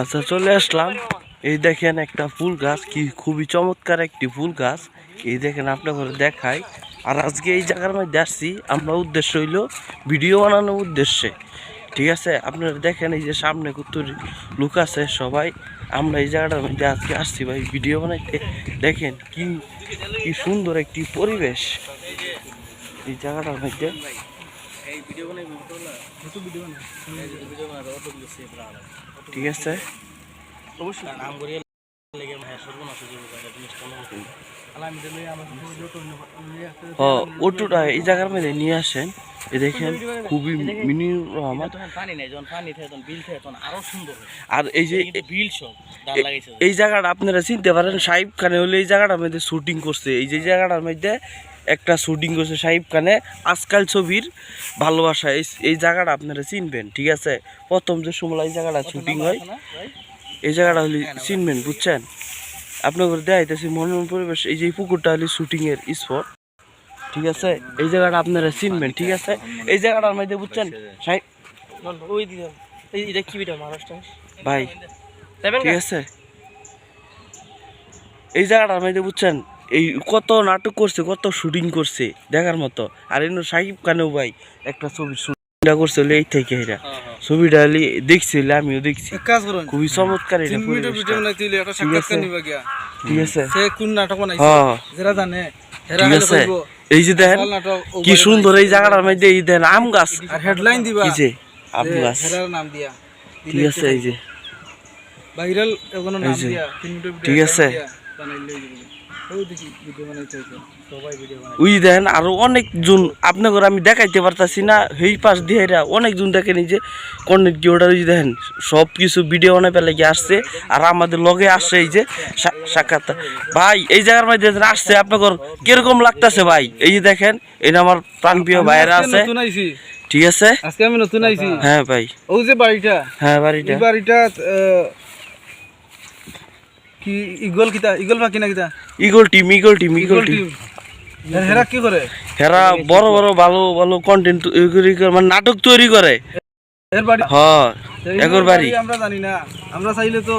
আচ্ছা চলে আসলাম। এই দেখেন একটা ফুল গাছ, কি খুবই চমৎকার একটি ফুল গাছ। এই দেখেন আপনার ঘরে দেখাই। আর আজকে এই জায়গার মধ্যে আসছি, আমরা উদ্দেশ্য হইল ভিডিও বানানোর উদ্দেশ্যে। ঠিক আছে? আপনারা দেখেন এই যে সামনে কত লোক আছে সবাই। আমরা এই জায়গাটার মধ্যে আজকে আসছি ভাই, ভিডিও বানাইতে। দেখেন কি কি সুন্দর একটি পরিবেশ। এই জায়গাটার মধ্যে। ঠিক আছে। ওটুটা এই জায়গার মধ্যে নিয়ে আসেন। এই দেখেন খুবই মিনি রহমান। পানি নেই যখন পানি থাকে তখন বিল থাকে তখন আরও সুন্দর আর এই যে বিল সব এই জায়গাটা আপনারা চিনতে পারেন সাহিব খানে হলে এই জায়গাটার মধ্যে শুটিং করছে। এই যে জায়গাটার মধ্যে একটা শুটিং করছে সাহিব খানে আজকাল ছবির ভালোবাসা। এই এই জায়গাটা আপনারা চিনবেন ঠিক আছে? প্রথম যে সময় এই জায়গাটা শুটিং হয়। এই জায়গাটা হলে চিনবেন বুঝছেন? আপনার দেখাইতেছি মনোরম পরিবেশ এই যে পুকুরটা হলে শুটিংয়ের স্পট ঠিক আছে? এই জায়গাটা আপনারা চিনবেন ঠিক আছে? এই জায়গাটার মধ্যে বুঝছেন? সাহিব ভাই ঠিক আছে? এই জায়গাটার মধ্যে বুঝছেন? এই কত নাটক করছে কত শুটিং করছে দেখার মতো। আর এনে সাকিব খানেও ভাই একটা ছবি শুটিংটা করছে হলে এই থেকে এটা ছবিটা হলে দেখছি হলে আমিও দেখছি। খুবই চমৎকার এটা ঠিক আছে। হ্যাঁ। যারা জানে ঠিক আছে। এই যে দেখেন কি সুন্দর এই। জায়গাটার মধ্যে এই দেন আম গাছ। আর হেডলাইন দিবা। যে আম গাছ। নাম দিয়া। ঠিক আছে এই যে। ভাইরাল নাম দিয়া ঠিক আছে। বানাইলে ওই দেখি ভিডিও বানাইতে হইছে বানাই উই দেন আরও অনেকজন আপনাদের আমি দেখাইতে পারতাছি না এই পাশ দিয়ে এরা অনেকজন দেখেন এই যে কন্টেন্ট ক্রিয়েটার ওই যে দেখেন সব কিছু ভিডিও বানাই পেলে গিয়ে আসছে আর আমাদের লগে আসছে এই যে সা- সাক্ষাৎ। ভাই এই জায়গার মধ্যে যে আসছে আপনাদের কীরকম লাগতাছে ভাই? এই যে দেখেন এটা আমার প্রাণপ্রিয় ভাইয়েরা আজকে আছে। ঠিক আছে? আজকে আমি নতুন আইছি। হ্যাঁ ভাই। ওই যে বাড়িটা হ্যাঁ বাড়িটা। এই বাড়িটা কি ইগল কিতা? ইগল পাখি না কিতা? Eagle team eagle team eagle team হেরা কি করে? হেরা বড় বড় ভালো ভালো কন্টেন্ট মানে নাটক তৈরি করে। এর বাড়ি হ্যাঁ এগোর বাড়ি আমরা জানি না। আমরা চাইলে তো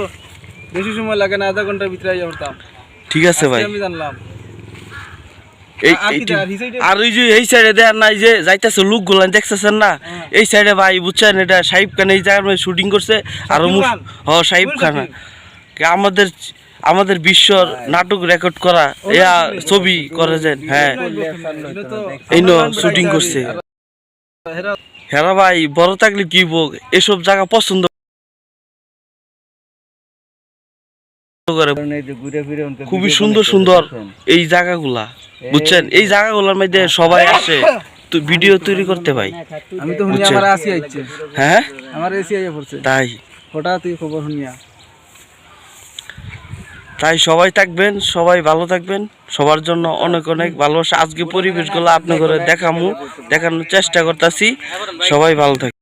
বেশি সময় লাগে না আধা ঘণ্টার ভিতরে পড়তাম ঠিক আছে ভাই। আমি জানলাম। এই আর ওই যে এই সাইডে দেন নাই যে যাইতেছে লোকগুলা দেখতেছেন না? হ্যাঁ। এই সাইডে ভাই বুঝছেন এটা সাহিব খান এই জায়গার শুটিং করছে আর হ সাহিব খান? আমাদের আমাদের বিশ্বর নাটক রেকর্ড করা ইয়া ছবি করে যেন হ্যাঁ। এই নো শুটিং করছে। হেরা ভাই বড় থাকলে কি বক এসব জায়গা পছন্দ খুবই সুন্দর সুন্দর এই জায়গাগুলা বুঝছেন? এই জায়গাগুলোর মধ্যে সবাই আসে। তো ভিডিও তৈরি করতে ভাই। আমি তো? আসি আইছে। হ্যাঁ? আমার এসি আইয়া পড়ছে। তাই। হঠাৎই খবর শুনিয়া। তাই সবাই থাকবেন, সবাই ভালো থাকবেন। সবার জন্য অনেক অনেক ভালোবাসা। আজকে পরিবেশগুলো ঘরে দেখামু, দেখানোর চেষ্টা করতেছি। সবাই ভালো থাকবেন।